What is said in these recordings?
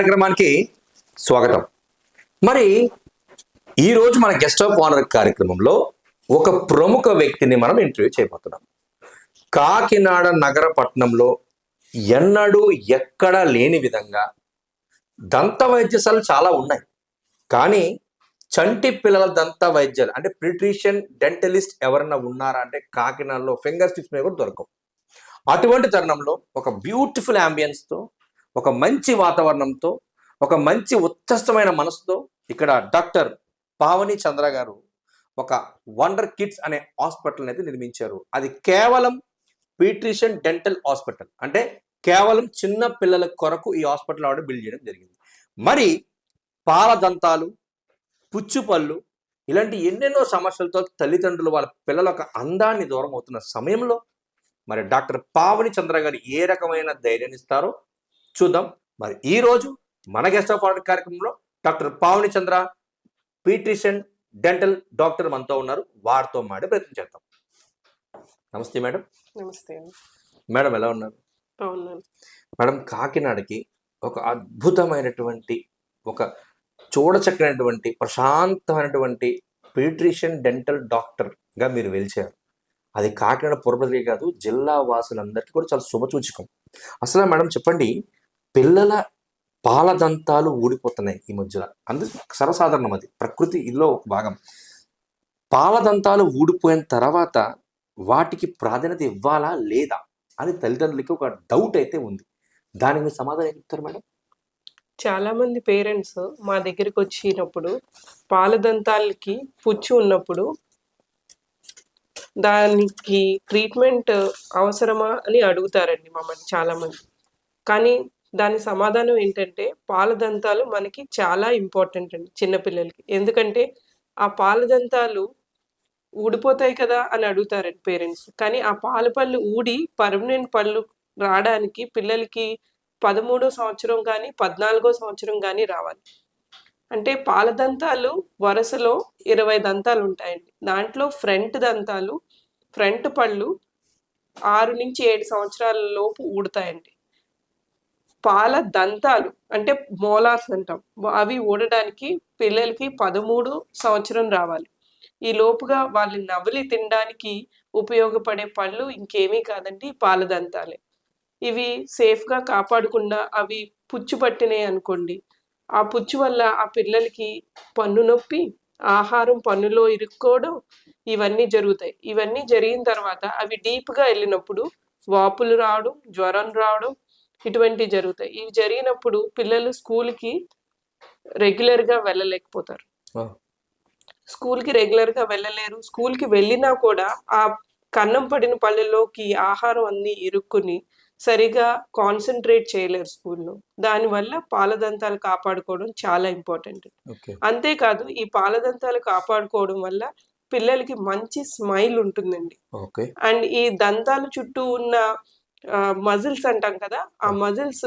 కార్యక్రమానికి స్వాగతం. మరి ఈరోజు మన గెస్ట్ ఆఫ్ ఆనర్ కార్యక్రమంలో ఒక ప్రముఖ వ్యక్తిని మనం ఇంటర్వ్యూ చేయబోతున్నాం. కాకినాడ నగర పట్టణంలో ఎన్నడూ ఎక్కడా లేని విధంగా దంత వైద్యశాలలు చాలా ఉన్నాయి. కానీ చంటి పిల్లల దంత వైద్యాలు అంటే ప్రిట్రిషియన్ డెంటలిస్ట్ ఎవరన్నా ఉన్నారా అంటే కాకినాడలో ఫింగర్ స్టిప్స్ మీద కూడా దొరకవు. అటువంటి తరుణంలో ఒక బ్యూటిఫుల్తో ఒక మంచి వాతావరణంతో ఒక మంచి ఉత్కృష్టమైన మనసుతో ఇక్కడ డాక్టర్ పావని చంద్ర గారు ఒక వండర్ కిడ్స్ అనే హాస్పిటల్ అయితే నిర్మించారు. అది కేవలం పీట్రిషియన్ డెంటల్ హాస్పిటల్. అంటే కేవలం చిన్న పిల్లల కొరకు ఈ హాస్పిటల్ ఆవిడ బిల్డ్ చేయడం జరిగింది. మరి పాల దంతాలు పుచ్చుపళ్ళు ఇలాంటి ఎన్నెన్నో సమస్యలతో తల్లిదండ్రులు వాళ్ళ పిల్లల యొక్క అందాన్ని దూరం అవుతున్న సమయంలో మరి డాక్టర్ పావని చంద్ర గారు ఏ రకమైన ధైర్యాన్ని ఇస్తారో చూద్దాం. మరి ఈ రోజు మన గెస్ట్ ఆఫ్ ఆర్డర్ కార్యక్రమంలో doctor Pavani Chandra paediatrician dental doctor మనతో ఉన్నారు. వారితో మాడే ప్రయత్నం చేద్దాం. నమస్తే మేడం. నమస్తే మేడం ఎలా ఉన్నారు? బాగున్నాను. మేడం కాకినాడకి ఒక అద్భుతమైనటువంటి ఒక చూడచక్కనటువంటి ప్రశాంతమైనటువంటి పీట్రిషియన్ డెంటల్ డాక్టర్గా మీరు వెలిచారు. అది కాకినాడ పురపతికే కాదు జిల్లా వాసులందరికీ కూడా చాలా శుభసూచకం. అసలు మేడం చెప్పండి పిల్లల పాలదంతాలు ఊడిపోతున్నాయి ఈ మధ్యలో. అందు సర్వసాధారణం అది. ప్రకృతి ఇదిలో ఒక భాగం. పాలదంతాలు ఊడిపోయిన తర్వాత వాటికి ప్రాధాన్యత ఇవ్వాలా లేదా అని తల్లిదండ్రులకి ఒక డౌట్ అయితే ఉంది. దానికి మీరు సమాధానం చెప్తారు మేడం? చాలా మంది పేరెంట్స్ మా దగ్గరికి వచ్చినప్పుడు పాలదంతాలకి పుచ్చు ఉన్నప్పుడు దానికి ట్రీట్మెంట్ అవసరమా అని అడుగుతారండి మమ్మల్ని చాలామంది కానీ దాని సమాధానం ఏంటంటే పాలదంతాలు మనకి చాలా ఇంపార్టెంట్ అండి చిన్నపిల్లలకి ఎందుకంటే ఆ పాలదంతాలు ఊడిపోతాయి కదా అని అడుగుతారండి పేరెంట్స్. కానీ ఆ పాల పళ్ళు ఊడి పర్మనెంట్ పళ్ళు రావడానికి పిల్లలకి పదమూడో సంవత్సరం కానీ పద్నాలుగో సంవత్సరం కానీ రావాలి. అంటే పాల దంతాలు వరుసలో ఇరవై దంతాలు ఉంటాయండి. దాంట్లో ఫ్రంట్ దంతాలు ఫ్రంట్ పళ్ళు ఆరు నుంచి ఏడు సంవత్సరాల లోపు ఊడతాయండి. పాల దంతాలు అంటే మోలార్స్ అంటాం. అవి ఊడడానికి పిల్లలకి పదమూడు సంవత్సరం రావాలి. ఈ లోపుగా వాళ్ళు నవలి తినడానికి ఉపయోగపడే పళ్ళు ఇంకేమీ కాదండి పాల దంతాలే. ఇవి సేఫ్గా కాపాడకుండా అవి పుచ్చు పట్టినాయి అనుకోండి ఆ పుచ్చు వల్ల ఆ పిల్లలకి పన్ను నొప్పి ఆహారం పన్నులో ఇరుక్కోవడం ఇవన్నీ జరుగుతాయి. ఇవన్నీ జరిగిన తర్వాత అవి డీప్గా వెళ్ళినప్పుడు వాపులు రావడం జ్వరం రావడం ఇటువంటివి జరుగుతాయి. ఇవి జరిగినప్పుడు పిల్లలు స్కూల్కి రెగ్యులర్గా వెళ్ళలేకపోతారు. స్కూల్కి రెగ్యులర్గా వెళ్ళలేరు. స్కూల్కి వెళ్ళినా కూడా ఆ కన్నం పడిన పళ్ళలోకి ఆహారం అన్ని ఇరుక్కుని సరిగా కాన్సన్ట్రేట్ చేయలేరు స్కూల్లో. దానివల్ల పాలదంతాలు కాపాడుకోవడం చాలా ఇంపార్టెంట్. అంతేకాదు ఈ పాలదంతాలు కాపాడుకోవడం వల్ల పిల్లలకి మంచి స్మైల్ ఉంటుందండి. అండ్ ఈ దంతాల చుట్టూ ఉన్న మజిల్స్ అంటాం కదా ఆ మజిల్స్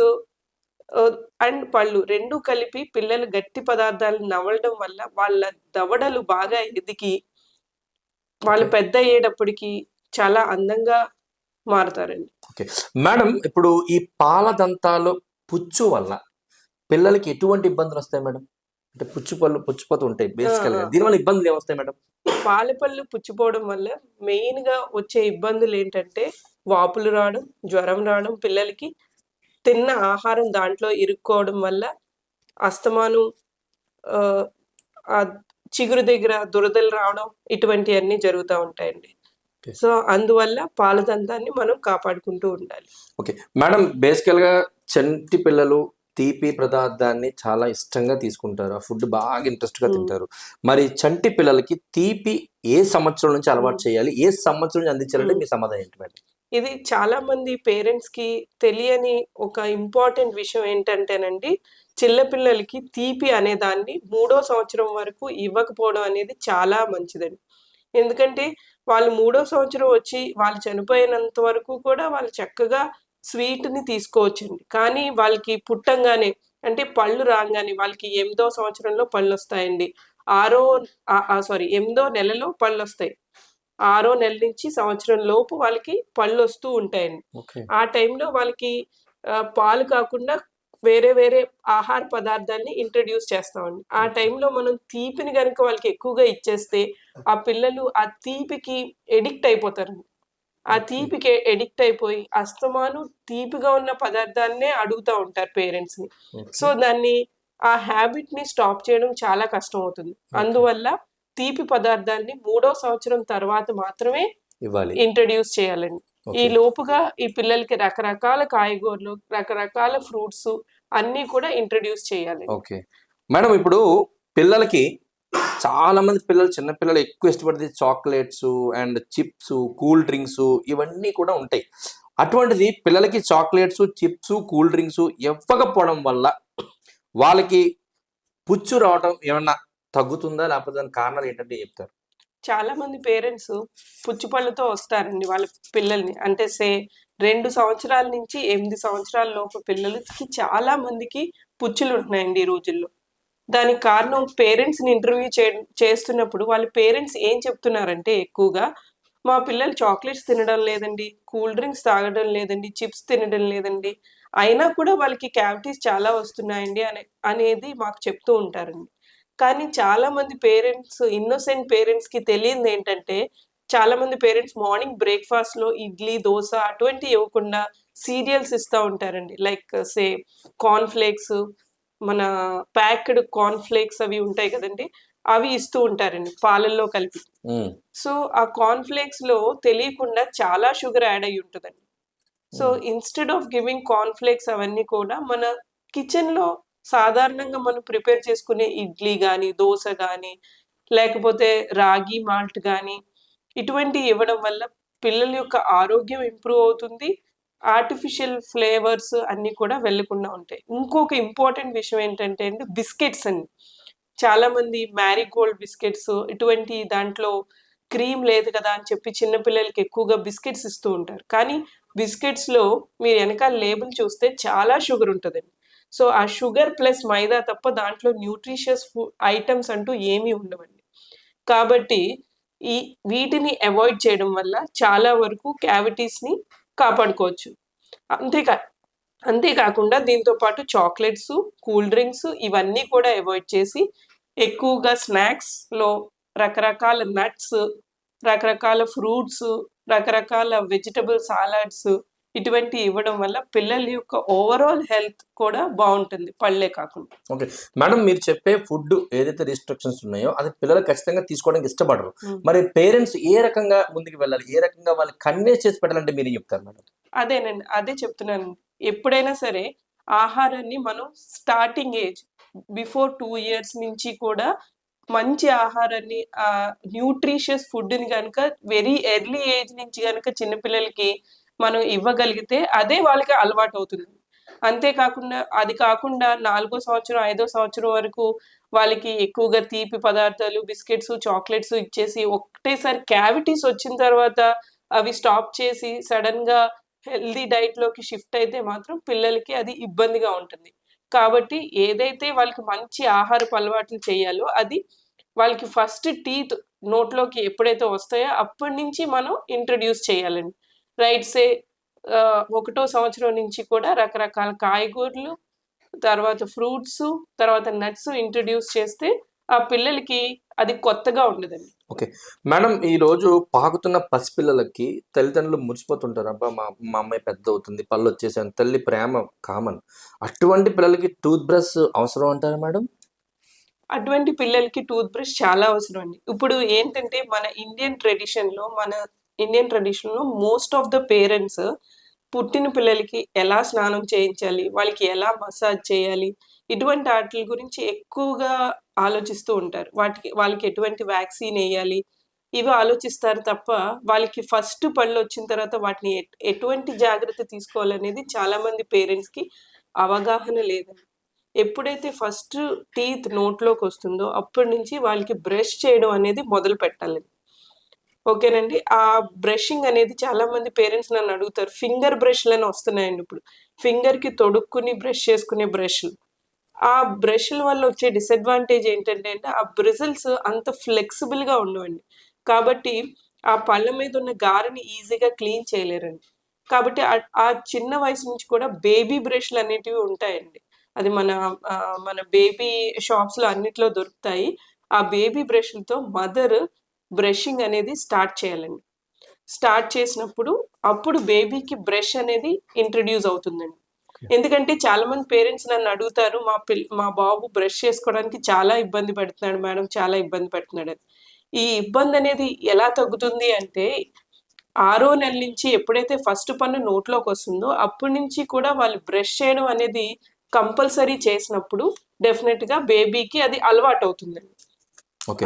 అండ్ పళ్ళు రెండు కలిపి పిల్లలు గట్టి పదార్థాలు నవ్వడం వల్ల వాళ్ళ దవడలు బాగా ఎదిగి వాళ్ళు. పెద్ద అయ్యేటప్పటికి చాలా అందంగా మారుతారండి. ఓకే. మేడం ఇప్పుడు ఈ పాల దంతాలు పుచ్చు వల్ల పిల్లలకి ఎటువంటి ఇబ్బందులు వస్తాయి మేడం? అంటే పుచ్చు పళ్ళు పుచ్చిపోతూ ఉంటాయి బేసికల్గా ఆ. దీనివల్ల ఇబ్బందులు ఏమొస్తాయి మేడం? పాలపళ్ళు పుచ్చిపోవడం వల్ల మెయిన్గా వచ్చే ఇబ్బందులు ఏంటంటే వాపులు రావడం జ్వరం రావడం పిల్లలకి తిన్న ఆహారం దాంట్లో ఇరుక్కోవడం వల్ల అస్తమాను చిగురు దగ్గర దురదలు రావడం ఇటువంటివన్నీ జరుగుతూ ఉంటాయండి. సో అందువల్ల పాలదంతాన్ని మనం కాపాడుకుంటూ ఉండాలి ఓకే మేడం బేసికల్గా చంటి పిల్లలు తీపి పదార్థాన్ని చాలా ఇష్టంగా తీసుకుంటారు ఆ ఫుడ్ బాగా ఇంట్రెస్ట్గా Mm. తింటారు మరి చంటి పిల్లలకి తీపి ఏ సంవత్సరం నుంచి అలవాటు. చేయాలి ఏ సంవత్సరం నుంచి అందించాలంటే. మీ సమాధానం ఏంటి మేడం ఇది చాలా మంది పేరెంట్స్కి తెలియని ఒక ఇంపార్టెంట్ విషయం ఏంటంటేనండి చిన్నపిల్లలకి తీపి అనే దాన్ని మూడో సంవత్సరం వరకు ఇవ్వకపోవడం అనేది చాలా మంచిదండి. ఎందుకంటే వాళ్ళు మూడో సంవత్సరం వచ్చి వాళ్ళు చనిపోయినంత వరకు కూడా వాళ్ళు చక్కగా స్వీట్ని తీసుకోవచ్చండి. కానీ వాళ్ళకి పుట్టంగానే అంటే పళ్ళు రాగానే వాళ్ళకి ఎనిమిదో సంవత్సరంలో పళ్ళు వస్తాయండి ఆరో సారీ ఎనిమిదో నెలలో పళ్ళు వస్తాయి ఆరో నెల నుంచి సంవత్సరం లోపు వాళ్ళకి పళ్ళు వస్తూ ఉంటాయండి. ఆ టైంలో వాళ్ళకి పాలు కాకుండా వేరే వేరే ఆహార పదార్థాన్ని ఇంట్రడ్యూస్ చేస్తామండి. ఆ టైంలో మనం తీపిని కనుక వాళ్ళకి ఎక్కువగా ఇచ్చేస్తే ఆ పిల్లలు ఆ తీపికి ఎడిక్ట్ అయిపోతారండి. ఆ తీపికి ఎడిక్ట్ అయిపోయి అస్తమాను తీపిగా ఉన్న పదార్థాన్నే అడుగుతూ ఉంటారు పేరెంట్స్ని సో దాన్ని ఆ హ్యాబిట్ని స్టాప్ చేయడం చాలా కష్టం అవుతుంది. అందువల్ల తీపి పదార్థాన్ని మూడో సంవత్సరం తర్వాత మాత్రమే ఇవ్వాలి. ఇంట్రడ్యూస్ చేయాలండి. ఈ. లోపుగా ఈ పిల్లలకి రకరకాల కాయగూరలు రకరకాల ఫ్రూట్స్ అన్ని కూడా ఇంట్రడ్యూస్ చేయాలి ఓకే. మేడం ఇప్పుడు పిల్లలకి చాలా మంది పిల్లలు చిన్న పిల్లలు ఎక్కువ ఇష్టపడేది chocolates and chips cool drinks ఇవన్నీ కూడా ఉంటాయి. అటువంటిది పిల్లలకి చాక్లెట్స్ చిప్స్ కూల్ డ్రింక్స్ ఇవ్వకపోవడం వల్ల వాళ్ళకి పుచ్చు రావడం ఏమన్నా తగ్గుతుందా? లేకపోతే దాని కారణాలు ఏంటంటే చెప్తారు. చాలా మంది పేరెంట్స్ పుచ్చిపళ్ళతో వస్తారండి వాళ్ళ పిల్లల్ని. అంటే సే రెండు సంవత్సరాల నుంచి ఎనిమిది సంవత్సరాల లోపు పిల్లలకి చాలా మందికి పుచ్చులు ఉంటున్నాయండి ఈ రోజుల్లో. దానికి కారణం పేరెంట్స్ని ఇంటర్వ్యూ చే చేస్తున్నప్పుడు వాళ్ళ పేరెంట్స్ ఏం చెప్తున్నారంటే ఎక్కువగా మా పిల్లలు చాక్లెట్స్ తినడం లేదండి కూల్ డ్రింక్స్ తాగడం లేదండి చిప్స్ తినడం లేదండి. అయినా కూడా వాళ్ళకి క్యావిటీస్ చాలా వస్తున్నాయండి అనే అనేది మాకు చెప్తూ ఉంటారండి. కానీ చాలా మంది పేరెంట్స్ ఇన్నోసెంట్ పేరెంట్స్కి తెలియదు ఏంటంటే చాలా మంది పేరెంట్స్ మార్నింగ్ బ్రేక్ఫాస్ట్లో ఇడ్లీ దోశ అటువంటి ఇవ్వకుండా సీరియల్స్ ఇస్తూ ఉంటారండి. లైక్ సే కార్న్ ఫ్లేక్స్ మన ప్యాక్డ్ కార్న్ ఫ్లేక్స్ అవి ఉంటాయి కదండి అవి ఇస్తూ ఉంటారండి పాలల్లో కలిపి. సో ఆ కార్న్ ఫ్లేక్స్లో తెలియకుండా చాలా షుగర్ యాడ్ అయి ఉంటుందండి. So instead of giving corn flakes అవన్నీ కూడా మన కిచెన్లో సాధారణంగా మనం ప్రిపేర్ చేసుకునే ఇడ్లీ కానీ దోశ కానీ లేకపోతే రాగి మాల్ట్ కానీ ఇటువంటి ఇవ్వడం వల్ల పిల్లల యొక్క ఆరోగ్యం ఇంప్రూవ్ అవుతుంది. ఆర్టిఫిషియల్ ఫ్లేవర్స్ అన్ని కూడా వెళ్ళకుండా ఉంటాయి. ఇంకొక ఇంపార్టెంట్ విషయం ఏంటంటే అండి బిస్కెట్స్ అండి. చాలా మంది మ్యారీగోల్డ్ బిస్కెట్స్ ఇటువంటి దాంట్లో క్రీమ్ లేదు కదా అని చెప్పి చిన్నపిల్లలకి ఎక్కువగా బిస్కెట్స్ ఇస్తూ ఉంటారు. కానీ బిస్కెట్స్లో మీరు వెనకాల లేబుల్ చూస్తే చాలా షుగర్ ఉంటుందండి. సో ఆ షుగర్ ప్లస్ మైదా తప్ప దాంట్లో న్యూట్రిషియస్ ఐటమ్స్ అంటూ ఏమీ ఉండవండి. కాబట్టి ఈ వీటిని అవాయిడ్ చేయడం వల్ల చాలా వరకు క్యావిటీస్ని కాపాడుకోవచ్చు. అంతేకా అంతేకాకుండా దీంతో పాటు చాక్లెట్స్ కూల్ డ్రింక్స్ ఇవన్నీ కూడా అవాయిడ్ చేసి ఎక్కువగా స్నాక్స్లో రకరకాల నట్స్ రకరకాల ఫ్రూట్స్ రకరకాల వెజిటబుల్ సాలాడ్స్ ఇటువంటి ఇవ్వడం వల్ల పిల్లల యొక్క ఓవరాల్ హెల్త్ కూడా బాగుంటుంది పళ్ళే కాకుండా. ఓకే. మేడం మీరు చెప్పే ఫుడ్ ఏదైతే రిస్ట్రిక్షన్స్ ఉన్నాయో అది పిల్లలు ఖచ్చితంగా తీసుకోవడానికి ఇష్టపడరు. మరి పేరెంట్స్ ఏ రకంగా ముందుకు వెళ్ళాలి? ఏ రకంగా వాళ్ళు కన్వే చేసి పెట్టాలంటే మీరు చెప్తారు మేడం? అదేనండి అదే చెప్తున్నాను. ఎప్పుడైనా సరే ఆహారాన్ని మనం starting age before two years నుంచి కూడా మంచి ఆహారాన్ని న్యూట్రిషియస్ ఫుడ్ని కనుక వెరీ ఎర్లీ ఏజ్ నుంచి కనుక చిన్నపిల్లలకి మనం ఇవ్వగలిగితే అదే వాళ్ళకి అలవాటు అవుతుంది అంతేకాకుండా అది కాకుండా నాలుగో సంవత్సరం ఐదో సంవత్సరం వరకు వాళ్ళకి ఎక్కువగా తీపి పదార్థాలు బిస్కెట్స్ చాక్లెట్స్ ఇచ్చేసి ఒకటేసారి క్యావిటీస్ వచ్చిన తర్వాత అవి స్టాప్ చేసి సడన్గా హెల్దీ డైట్లోకి షిఫ్ట్ అయితే మాత్రం పిల్లలకి అది ఇబ్బందిగా ఉంటుంది. కాబట్టి ఏదైతే వాళ్ళకి మంచి ఆహారపు అలవాట్లు చేయాలో అది వాళ్ళకి ఫస్ట్ టీత్ నోట్లోకి ఎప్పుడైతే వస్తాయో అప్పటి నుంచి మనం ఇంట్రడ్యూస్ చేయాలండి. రైట్ సే ఒకటో సంవత్సరం నుంచి కూడా రకరకాల కాయగూరలు తర్వాత ఫ్రూట్స్ తర్వాత నట్స్ ఇంట్రడ్యూస్ చేస్తే ఆ పిల్లలకి అది కొత్తగా ఉండదండి. మేడం ఈ రోజు పాకుతున్న పసిపిల్లలకి తల్లిదండ్రులు మురిసిపోతుంటారు. అబ్బా మా మా అమ్మాయి పెద్ద అవుతుంది పళ్ళు వచ్చేసాను తల్లి ప్రేమ కామన్. అటువంటి పిల్లలకి టూత్ బ్రష్ అవసరం అంటారా మేడం? అటువంటి పిల్లలకి టూత్ బ్రష్ చాలా అవసరం అండి. ఇప్పుడు ఏంటంటే మన ఇండియన్ ట్రెడిషన్లో మన ఇండియన్ ట్రెడిషన్లో మోస్ట్ ఆఫ్ ద పేరెంట్స్ పుట్టిన పిల్లలకి ఎలా స్నానం చేయించాలి వాళ్ళకి ఎలా మసాజ్ చేయాలి ఇటువంటి వాటి గురించి ఎక్కువగా ఆలోచిస్తూ ఉంటారు. వాటికి వాళ్ళకి ఎటువంటి వ్యాక్సిన్ వేయాలి ఇవి ఆలోచిస్తారు తప్ప వాళ్ళకి ఫస్ట్ పళ్ళు వచ్చిన తర్వాత వాటిని ఎట్- ఎటువంటి జాగ్రత్త తీసుకోవాలనేది చాలామంది పేరెంట్స్కి పేరెంట్స్కి అవగాహన లేదండి. ఎప్పుడైతే ఫస్ట్ టీత్ నోట్లోకి వస్తుందో అప్పటి నుంచి వాళ్ళకి బ్రష్ చేయడం అనేది మొదలు పెట్టాలి ఓకేనండి. ఆ బ్రషింగ్ అనేది చాలా మంది పేరెంట్స్ నన్ను అడుగుతారు. ఫింగర్ బ్రష్లు అని వస్తున్నాయండి ఇప్పుడు. ఫింగర్కి తొడుక్కుని బ్రష్ చేసుకునే బ్రష్లు. ఆ బ్రష్ల వల్ల వచ్చే డిసడ్వాంటేజ్ ఏంటంటే అంటే ఆ బ్రిజిల్స్ అంత ఫ్లెక్సిబుల్గా ఉండవండి. కాబట్టి ఆ పళ్ళ మీద ఉన్న గారెని ఈజీగా క్లీన్ చేయలేరండి. కాబట్టి ఆ- చిన్న వయసు నుంచి కూడా బేబీ బ్రష్లు అనేటివి ఉంటాయండి. అది మన మన బేబీ షాప్స్లో అన్నిట్లో దొరుకుతాయి. ఆ బేబీ బ్రష్లతో మదర్ బ్రషింగ్ అనేది స్టార్ట్ చేయాలండి. స్టార్ట్ చేసినప్పుడు అప్పుడు బేబీకి బ్రష్ అనేది ఇంట్రడ్యూస్ అవుతుందండి. ఎందుకంటే చాలా మంది పేరెంట్స్ నన్ను అడుగుతారు మా పిల్ మా బాబు బ్రష్ చేసుకోవడానికి చాలా ఇబ్బంది పడుతున్నాడు మేడం చాలా ఇబ్బంది పడుతున్నాడు ఈ ఇబ్బంది అనేది ఎలా తగ్గుతుంది అంటే ఆరో నెల నుంచి ఎప్పుడైతే ఫస్ట్ పన్ను నోట్లోకి వస్తుందో అప్పటి నుంచి కూడా వాళ్ళు బ్రష్ చేయడం అనేది కంపల్సరీ చేసినప్పుడు డెఫినెట్గా బేబీకి అది అలవాటు అవుతుందండి. ఓకే.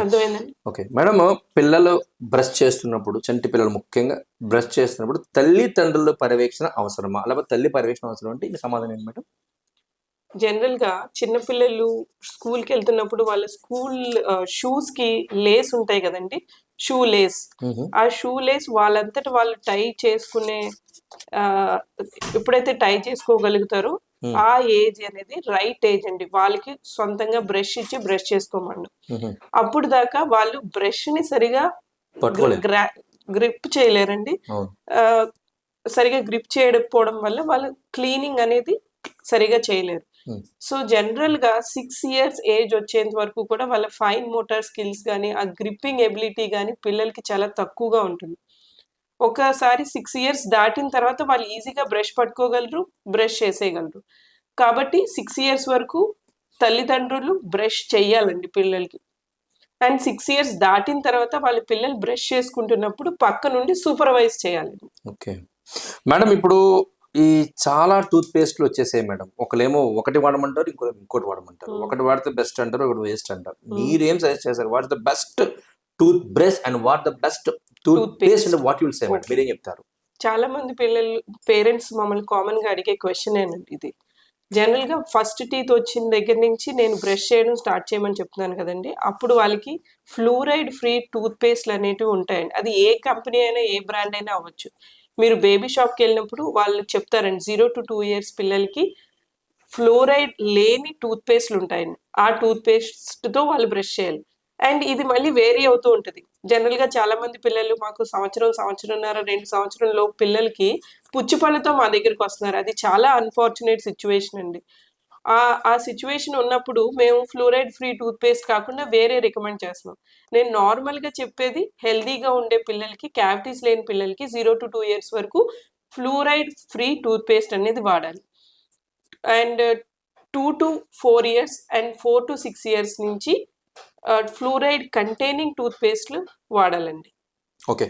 ఓకే. మేడం పిల్లలు బ్రష్ చేస్తున్నప్పుడు చంటి పిల్లలు ముఖ్యంగా బ్రష్ చేస్తున్నప్పుడు తల్లిదండ్రుల పర్యవేక్షణ అవసరమా? లేకపోతే తల్లి పర్యవేక్షణ అవసరం అంటే ఇది సమాధానం ఏంటి మేడం? జనరల్గా చిన్నపిల్లలు స్కూల్కి వెళ్తున్నప్పుడు వాళ్ళ స్కూల్ షూస్కి లేస్ ఉంటాయి కదండి? Shoe lace. ఆ షూ లేస్ వాళ్ళంతట వాళ్ళు టై చేసుకునే ఎప్పుడైతే టై చేసుకోగలుగుతారో. ఆ ఏజ్ అనేది రైట్ ఏజ్ అండి. వాళ్ళకి సొంతంగా బ్రష్ ఇచ్చి బ్రష్ చేసుకోమండు అప్పుడు దాకా వాళ్ళు బ్రష్ని సరిగా గ్రిప్ చేయలేరండి. సరిగా గ్రిప్ చేయకపోవడం వల్ల వాళ్ళు క్లీనింగ్ అనేది సరిగా చేయలేరు. సో జనరల్గా సిక్స్ ఇయర్స్ ఏజ్ వచ్చేంత వరకు కూడా వాళ్ళ ఫైన్ మోటార్ స్కిల్స్ కానీ ఆ గ్రిప్పింగ్ ఎబిలిటీ కానీ పిల్లలకి చాలా తక్కువగా ఉంటుంది. ఒకసారి సిక్స్ ఇయర్స్ దాటిన తర్వాత వాళ్ళు ఈజీగా బ్రష్ పట్టుకోగలరు బ్రష్ చేసేయగలరు. కాబట్టి సిక్స్ ఇయర్స్ వరకు తల్లిదండ్రులు బ్రష్ చెయ్యాలండి పిల్లలకి. అండ్ సిక్స్ ఇయర్స్ దాటిన తర్వాత వాళ్ళ పిల్లలు బ్రష్ చేసుకుంటున్నప్పుడు పక్క నుండి సూపర్వైజ్ చేయాలండి ఓకే. మేడం ఇప్పుడు ఈ చాలా టూత్ పేస్ట్లు వచ్చేసాయి మేడం. ఒకలేమో ఒకటి వాడమంటారు ఇంకో ఇంకోటి వాడమంటారు. ఒకటి వాడితే బెస్ట్ అంటారు ఒకటి వేస్ట్ అంటారు. మీరేం సజెస్ట్ చేశారు? What the best tooth brush and what the best tooth Toothpaste. Paste and what you'll say. మీరేం చెప్తారు? చాలా మంది పిల్లలు పేరెంట్స్ మమ్మల్ని కామన్గా అడిగే క్వశ్చన్ ఏనండి ఇది. జనరల్గా ఫస్ట్ టీత్ వచ్చిన దగ్గర నుంచి నేను బ్రష్ చేయడం స్టార్ట్ చేయమని చెప్తున్నాను కదండి. అప్పుడు వాళ్ళకి ఫ్లూరైడ్ ఫ్రీ టూత్ పేస్ట్లు అనేటివి ఉంటాయండి. అది ఏ కంపెనీ అయినా ఏ బ్రాండ్ అయినా అవ్వచ్చు. మీరు బేబీ షాప్కి వెళ్ళినప్పుడు వాళ్ళు చెప్తారండి జీరో టు టూ ఇయర్స్ పిల్లలకి ఫ్లోరైడ్ లేని టూత్ పేస్ట్లు ఉంటాయండి. ఆ టూత్ పేస్ట్తో వాళ్ళు బ్రష్ చేయాలి. అండ్ ఇది మళ్ళీ వేరీ అవుతూ ఉంటుంది. జనరల్గా చాలా మంది పిల్లలు మాకు సంవత్సరం సంవత్సరంన్నర రెండు సంవత్సరంలో పిల్లలకి పుచ్చిపళ్ళతో మా దగ్గరికి వస్తున్నారు. అది చాలా అన్ఫార్చునేట్ సిచ్యువేషన్ అండి. ఆ ఆ సిచ్యువేషన్ ఉన్నప్పుడు మేము ఫ్లూరైడ్ ఫ్రీ టూత్పేస్ట్ కాకుండా వేరే రికమెండ్ చేస్తున్నాం. నేను నార్మల్గా చెప్పేది హెల్దీగా ఉండే పిల్లలకి క్యావిటీస్ లేని పిల్లలకి జీరో టు టూ ఇయర్స్ వరకు ఫ్లూరైడ్ ఫ్రీ టూత్పేస్ట్ అనేది వాడాలి. And two to four years and four to six years నుంచి ఫ్లూరైడ్ కంటైనింగ్ టూత్ పేస్ట్లు వాడాలండి. ఓకే.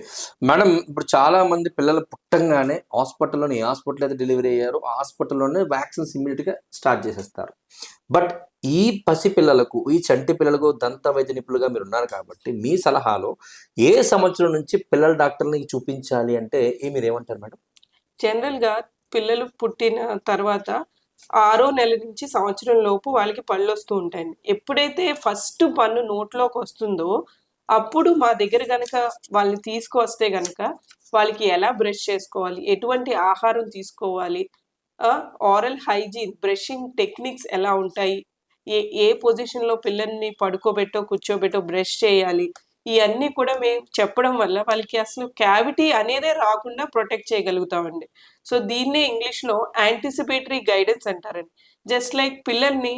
మేడం ఇప్పుడు చాలా మంది పిల్లలు పుట్టంగానే హాస్పిటల్లోనే ఏ హాస్పిటల్ అయితే డెలివరీ అయ్యారో హాస్పిటల్లోనే వ్యాక్సిన్స్ ఇమ్మీడియట్గా స్టార్ట్ చేసేస్తారు. బట్ ఈ పసి పిల్లలకు ఈ చంటి పిల్లలకు దంత వైద్య నిపుణులుగా మీరు ఉన్నారు కాబట్టి మీ సలహాలో ఏ సంవత్సరం నుంచి పిల్లల డాక్టర్ని చూపించాలి అంటే ఏ మీరు ఏమంటారు మేడం? జనరల్గా పిల్లలు పుట్టిన తర్వాత ఆరో నెల నుంచి సంవత్సరం లోపు వాళ్ళకి పళ్ళు వస్తూ ఉంటాయండి. ఎప్పుడైతే ఫస్ట్ పన్ను నోట్లోకి వస్తుందో అప్పుడు మా దగ్గర గనక వాళ్ళని తీసుకువస్తే గనక వాళ్ళకి ఎలా బ్రష్ చేసుకోవాలి ఎటువంటి ఆహారం తీసుకోవాలి ఆరల్ హైజీన్ బ్రషింగ్ టెక్నిక్స్ ఎలా ఉంటాయి ఏ ఏ పొజిషన్లో పిల్లల్ని పడుకోబెట్టో కూర్చోబెట్టో బ్రష్ చేయాలి ఇవన్నీ కూడా మేము చెప్పడం వల్ల వాళ్ళకి అసలు క్యావిటీ అనేదే రాకుండా ప్రొటెక్ట్ చేయగలుగుతామండి. సో దీన్నే ఇంగ్లీష్లో యాంటిసిపేటరీ గైడెన్స్ అంటారండి. జస్ట్ లైక్ పిల్లల్ని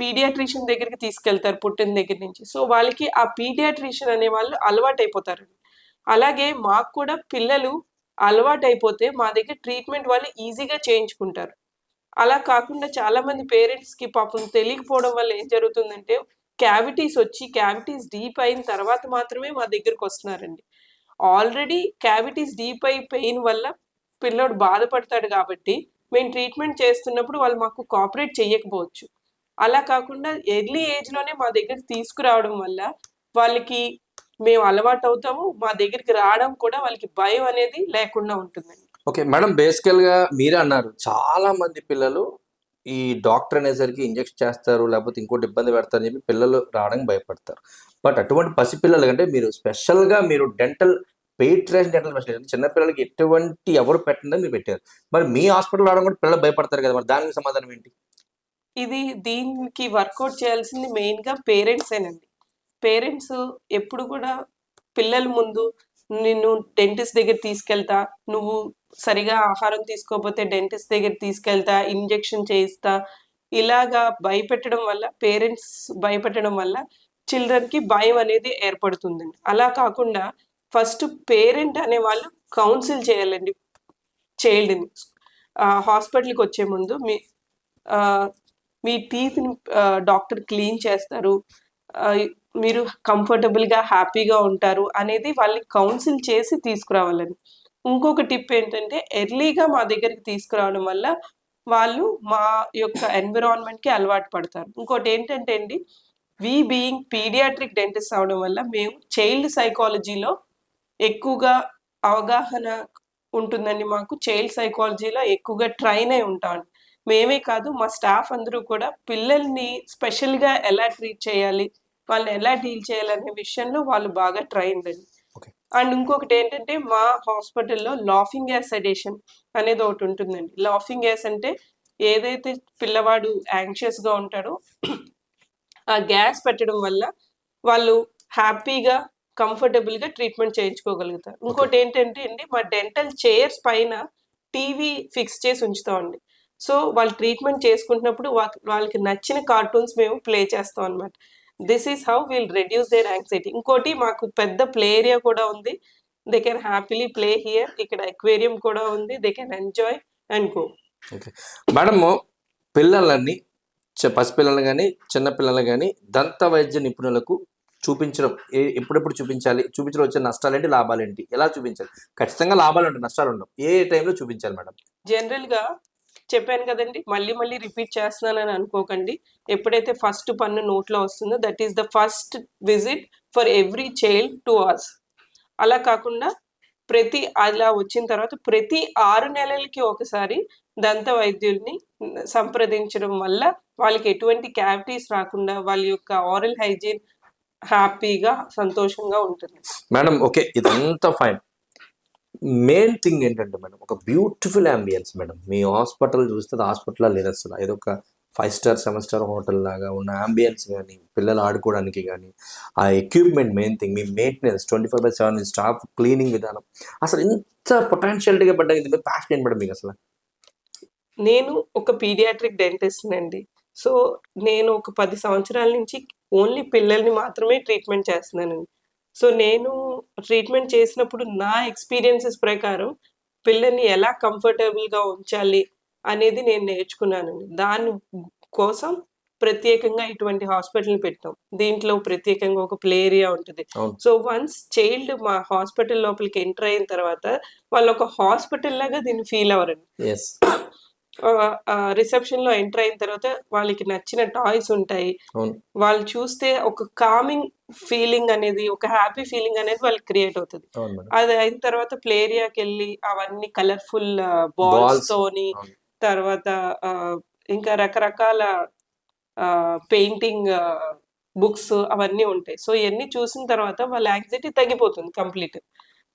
పీడియాట్రిషియన్ దగ్గరికి తీసుకెళ్తారు పుట్టిన దగ్గర నుంచి. సో వాళ్ళకి ఆ పీడియాట్రిషియన్ అనే వాళ్ళు అలవాటు అయిపోతారండి అలాగే మాకు కూడా పిల్లలు అలవాటు అయిపోతే మా దగ్గర ట్రీట్మెంట్ వాళ్ళు ఈజీగా చేయించుకుంటారు. అలా కాకుండా చాలా మంది పాపం తెలియకపోవడం వల్ల ఏం జరుగుతుందంటే క్యావిటీస్ వచ్చి క్యావిటీస్ డీప్ అయిన తర్వాత మాత్రమే మా దగ్గరకు వస్తున్నారండి. ఆల్రెడీ క్యావిటీస్ డీప్ అయి పెయిన్ వల్ల పిల్లోడు బాధపడతాడు కాబట్టి మేము ట్రీట్మెంట్ చేస్తున్నప్పుడు వాళ్ళు మాకు కోఆపరేట్ చేయకపోవచ్చు. అలా కాకుండా ఎర్లీ ఏజ్లోనే మా దగ్గర తీసుకురావడం వల్ల వాళ్ళకి మేము అలవాటు అవుతాము మా దగ్గరికి రావడం కూడా వాళ్ళకి భయం అనేది లేకుండా ఉంటుందండి. ఓకే మేడం బేసికల్గా మీరే అన్నారు చాలా మంది పిల్లలు ఈ డాక్టర్ అనేసరికి ఇంజెక్షన్ చేస్తారు లేకపోతే ఇంకోటి ఇబ్బంది పెడతారు అని చెప్పి పిల్లలు రావడానికి భయపడతారు. బట్ అటువంటి పసిపిల్లలు అంటే మీరు స్పెషల్గా మీరు డెంటల్ పెయిట్రేషన్ డెంటల్ స్పెషలిస్ట్ చిన్నపిల్లలకి ఎటువంటి ఎవరు పెట్టండి మీరు పెట్టారు. మరి మీ హాస్పిటల్ రావడం కూడా పిల్లలు భయపడతారు కదా మరి దానికి సమాధానం ఏంటి? ఇది దీనికి వర్కౌట్ చేయాల్సింది మెయిన్గా పేరెంట్స్ ఏనండి పేరెంట్స్ ఎప్పుడు కూడా పిల్లల ముందు నిన్ను డెంటిస్ట్ దగ్గర తీసుకెళ్తా నువ్వు సరిగా ఆహారం తీసుకోకపోతే డెంటిస్ట్ దగ్గర తీసుకెళ్తా ఇంజెక్షన్ చేయిస్తా ఇలాగా భయపెట్టడం వల్ల పేరెంట్స్ భయపెట్టడం వల్ల చిల్డ్రన్కి భయం అనేది ఏర్పడుతుందండి. అలా కాకుండా ఫస్ట్ పేరెంట్ అనే వాళ్ళు కౌన్సిల్ చేయాలండి చైల్డ్ని. హాస్పిటల్కి వచ్చే ముందు మీ మీ టీత్ని డాక్టర్ క్లీన్ చేస్తారు. మీరు కంఫర్టబుల్గా హ్యాపీగా ఉంటారు అనేది వాళ్ళని కౌన్సిల్ చేసి తీసుకురావాలండి. ఇంకొక టిప్ ఏంటంటే ఎర్లీగా మా దగ్గరికి తీసుకురావడం వల్ల వాళ్ళు మా యొక్క ఎన్విరాన్మెంట్కి అలవాటు పడతారు. ఇంకోటి ఏంటంటే అండి వి బీయింగ్ పీడియాట్రిక్ డెంటిస్ట్ అవడం వల్ల మేము చైల్డ్ సైకాలజీలో ఎక్కువగా అవగాహన ఉంటుందండి మాకు. చైల్డ్ సైకాలజీలో ఎక్కువగా ట్రైన్ అయి ఉంటాం. మేమే కాదు మా స్టాఫ్ అందరూ కూడా పిల్లల్ని స్పెషల్గా ఎలా ట్రీట్ చేయాలి వాళ్ళని ఎలా డీల్ చేయాలనే విషయంలో వాళ్ళు బాగా ట్రైన్ అండి. అండ్ ఇంకొకటి ఏంటంటే మా హాస్పిటల్లో లాఫింగ్ గ్యాస్ సెడేషన్ అనేది ఒకటి ఉంటుందండి. లాఫింగ్ గ్యాస్ అంటే ఏదైతే పిల్లవాడు anxious గా ఉంటాడో ఆ గ్యాస్ పెట్టడం వల్ల వాళ్ళు హ్యాపీగా కంఫర్టబుల్గా ట్రీట్మెంట్ చేయించుకోగలుగుతారు. ఇంకోటి ఏంటంటే అండి మా డెంటల్ చైర్స్ పైన టీవీ ఫిక్స్ చేసి ఉంచుతామండి. సో వాళ్ళు ట్రీట్మెంట్ చేసుకుంటున్నప్పుడు వాళ్ళకి నచ్చిన కార్టూన్స్ మేము ప్లే చేస్తాం అనమాట this is how will reduce their anxiety. ఇంకోటి మాకు పెద్ద ప్లే ఏరియా కూడా ఉంది. They can happily play here. ఇక్కడ ఎక్వేరియం కూడా ఉంది. They can enjoy and go. Okay. Madam పిల్లలని పసిపిల్లలు కానీ చిన్నపిల్లలు కానీ దంత వైద్య నిపుణులకు చూపించడం ఏ- ఎప్పుడెప్పుడు చూపించాలి? చూపించడం వచ్చే నష్టాలు ఏంటి లాభాలు ఏంటి ఎలా చూపించాలి? ఖచ్చితంగా లాభాలు ఉంటాయి నష్టాలు ఉండవు ఏ టైంలో చూపించాలి మేడం? జనరల్గా చెప్పాను కదండి. మళ్ళీ మళ్ళీ రిపీట్ చేస్తున్నానని అనుకోకండి. ఎప్పుడైతే ఫస్ట్ పన్ను నోట్లో వస్తుందో that is the first visit for every child to ours అలా కాకుండా ప్రతి అలా వచ్చిన తర్వాత ప్రతి ఆరు నెలలకి ఒకసారి దంత వైద్యుల్ని సంప్రదించడం వల్ల వాళ్ళకి ఎటువంటి క్యావిటీస్ రాకుండా వాళ్ళ యొక్క ఆరల్ హైజీన్ హ్యాపీగా సంతోషంగా ఉంటుంది. Madam okay. ఇదంతా ఫైన్. మెయిన్ థింగ్ ఏంటంటే మేడం ఒక బ్యూటిఫుల్ అంబియన్స్ మేడం. మీ హాస్పిటల్ చూస్తే హాస్పిటల్ లేదు అసలు ఏదో ఒక five star seven star hotel లాగా ఉన్న అంబియన్స్ కానీ పిల్లలు ఆడుకోవడానికి కానీ ఆ equipment main thing me maintenance twenty four by seven staff cleaning విధానం. అసలు ఎంత పొటాన్షియాలిటీగా పడ్డ ఇది ప్యాషన్ ఏంటి మేడం మీకు అసలు. నేను ఒక పీడియాట్రిక్ డెంటిస్ట్ అండి. సో నేను ఒక పది సంవత్సరాల నుంచి ఓన్లీ పిల్లల్ని మాత్రమే ట్రీట్మెంట్ చేస్తున్నానండి. సో నేను ట్రీట్మెంట్ చేసినప్పుడు నా ఎక్స్పీరియన్సెస్ ప్రకారం పిల్లల్ని ఎలా కంఫర్టబుల్గా ఉంచాలి అనేది నేను నేర్చుకున్నానండి. దాని కోసం ప్రత్యేకంగా ఇటువంటి హాస్పిటల్ని పెట్టాం. దీంట్లో ప్రత్యేకంగా ఒక ప్లే ఏరియా ఉంటుంది. సో వన్స్ చైల్డ్ మా హాస్పిటల్ లోపలికి ఎంటర్ అయిన తర్వాత వాళ్ళు ఒక హాస్పిటల్ లాగా దీన్ని ఫీల్ అవ్వరండి. రిసెప్షన్లో ఎంటర్ అయిన తర్వాత వాళ్ళకి నచ్చిన టాయ్స్ ఉంటాయి. వాళ్ళు చూస్తే ఒక కామింగ్ ఫీలింగ్ అనేది ఒక హ్యాపీ ఫీలింగ్ అనేది వాళ్ళకి క్రియేట్ అవుతుంది. అది అయిన తర్వాత ప్లే ఏరియాకి వెళ్ళి అవన్నీ కలర్ఫుల్. బాల్స్ తోని. తర్వాత ఇంకా రకరకాల పెయింటింగ్ బుక్స్ అవన్నీ ఉంటాయి. సో ఇవన్నీ చూసిన తర్వాత వాళ్ళ యాంగ్జైటీ తగ్గిపోతుంది కంప్లీట్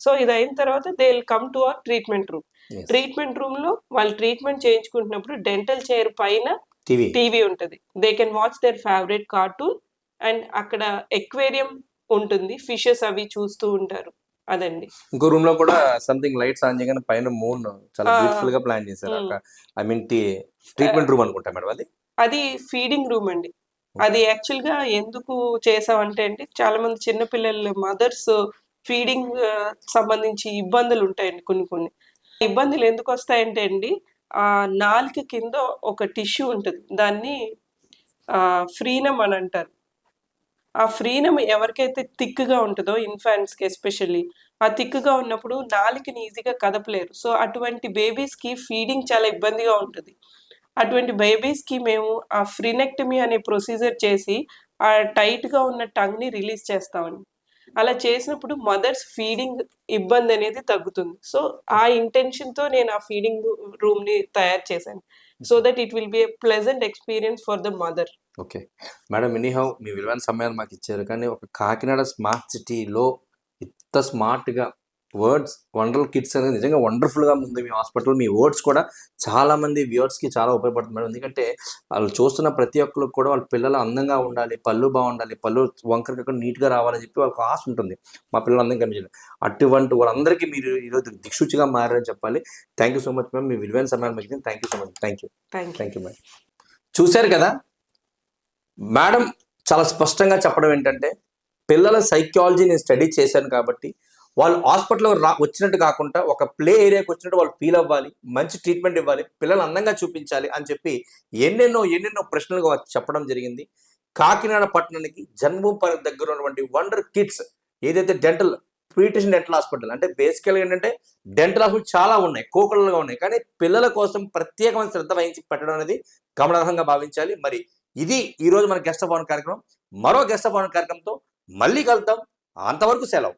సో ఇది అయిన తర్వాత they will come to our treatment room. Treatment రూమ్లో వాళ్ళు ట్రీట్మెంట్ చేయించుకుంటున్నప్పుడు డెంటల్ చైర్ పైన టీవీ. టీవీ ఉంటుంది. They can watch their favourite cartoon and అక్కడ ఎక్వేరియం ఉంటుంది. ఫిషెస్ అవి చూస్తూ ఉంటారు. అదండి. ఇంకో రూమ్లో కూడా సంథింగ్ లైట్స్ ఆన్ చేయగానే పైన మూన్ చాలా. బ్యూటిఫుల్గా ప్లాన్ చేశారు ఐ మీన్ ట్రీట్మెంట్ రూమ్ అనుకుంటా మేడం అది? అది ఫీడింగ్ రూమ్ అండి. అది యాక్చువల్గా ఎందుకు చేసామంటే అండి చాలా మంది చిన్నపిల్లలు మదర్స్ ఫీడింగ్ సంబంధించి ఇబ్బందులు ఉంటాయండి కొన్ని కొన్ని. ఇబ్బందులు ఎందుకు వస్తాయంటే అండి ఆ నాలుక కింద ఒక టిష్యూ ఉంటుంది. దాన్ని ఫ్రీనమ్ అని అంటారు. ఆ ఫ్రీనమ్ ఎవరికైతే థిక్గా ఉంటుందో ఇన్ఫాంట్స్కి ఎస్పెషల్లీ ఆ థిక్గా ఉన్నప్పుడు నాలుకని ఈజీగా కదపలేరు. సో అటువంటి బేబీస్కి ఫీడింగ్ చాలా ఇబ్బందిగా ఉంటుంది. అటువంటి బేబీస్కి మేము ఆ ఫ్రీనెక్టమీ అనే ప్రొసీజర్ చేసి ఆ టైట్గా ఉన్న టంగ్ని రిలీజ్ చేస్తామండి. అలా చేసినప్పుడు మదర్స్ ఫీడింగ్ ఇబ్బంది అనేది తగ్గుతుంది. సో ఆ ఇంటెన్షన్తో నేను ఆ ఫీడింగ్ రూమ్ని తయారు చేశాను. So that it will be a pleasant experience for the mother okay. Madam anyhow మీ విలువైన సమయాలు మాకు ఇచ్చారు. కానీ ఒక కాకినాడ స్మార్ట్ సిటీలో ఇంత స్మార్ట్గా వర్డ్స్ వండర్ కిడ్స్ అనేది నిజంగా వండర్ఫుల్గా ఉంది. మీ హాస్పిటల్ మీ వర్డ్స్ కూడా చాలా మంది వ్యూవర్స్కి చాలా ఉపయోగపడుతుంది మేడం. ఎందుకంటే వాళ్ళు చూస్తున్న ప్రతి ఒక్కరికి కూడా వాళ్ళ పిల్లలు అందంగా ఉండాలి పళ్ళు బాగుండాలి పళ్ళు వంకర కాకుండా నీట్గా రావాలని చెప్పి వాళ్ళకి ఆశ ఉంటుంది. మా పిల్లలు అందంగా కనిపించాలి అటువంటి వాళ్ళందరికీ మీరు ఈరోజు దిక్సూచిగా మారని చెప్పాలి. Thank you so much ma'am మీ విలువైన సమయాలు మాకు thank you so much. Thank you thank you thank you madam. చూశారు కదా? మేడం చాలా స్పష్టంగా చెప్పడం ఏంటంటే పిల్లల సైకాలజీ నేను స్టడీ చేశాను కాబట్టి వాళ్ళు హాస్పిటల్లో రా వచ్చినట్టు కాకుండా ఒక ప్లే ఏరియాకి వచ్చినట్టు వాళ్ళు ఫీల్ అవ్వాలి మంచి ట్రీట్మెంట్ ఇవ్వాలి పిల్లలు అందంగా చూపించాలి అని చెప్పి ఎన్నెన్నో ఎన్నెన్నో ప్రశ్నలుగా చెప్పడం జరిగింది. కాకినాడ పట్టణానికి జన్మభూమి పార్క్ దగ్గర ఉన్నటువంటి వండర్ కిడ్స్ ఏదైతే డెంటల్ ప్రీటిషన్ డెంటల్ హాస్పిటల్ అంటే బేసికల్గా ఏంటంటే డెంటల్ హాస్పిటల్ చాలా ఉన్నాయి కోకలుగా ఉన్నాయి. కానీ పిల్లల కోసం ప్రత్యేకమైన శ్రద్ధ వహించి పెట్టడం అనేది గమనార్హంగా భావించాలి. మరి ఇది ఈ రోజు మన గెస్ట్ ఆఫ్ ఆన్ కార్యక్రమం. మరో గెస్ట్ ఆఫ్ ఆన్ కార్యక్రమంతో మళ్ళీ కలుద్దాం. అంతవరకు సెలవు.